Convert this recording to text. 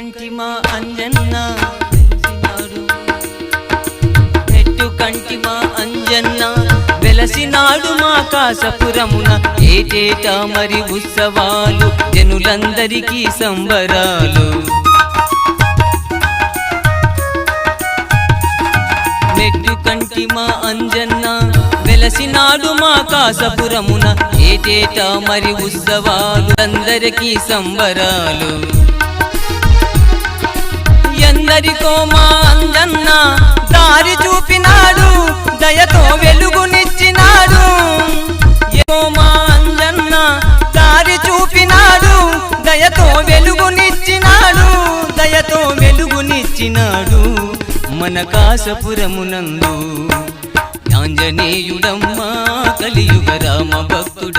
కంటి మా అంజన్న వెలసినాడు. నెట్టు కంటి మా అంజన్న వెలసినాడు మా కాశపురమున. ఏటేటా మరి ఉత్సవాలు జనులందరికీ సంబరాలు. నెట్టు కంటి మా అంజన్న వెలసినాడు మా కాశపురమున. ఏటేటా మరి ఉత్సవాలు అందరికీ సంబరాలు. ఎందరికో మా దారి చూపినాడు దయతో వెలుగునిచ్చినాడు. ఏమో మా దారి చూపినాడు దయతో వెలుగునిచ్చినాడు దయతో వెలుగునిచ్చినాడు. మన కాశపురమునందు ఆంజనేయుడమ్మా కలియుగ రామ భక్తుడు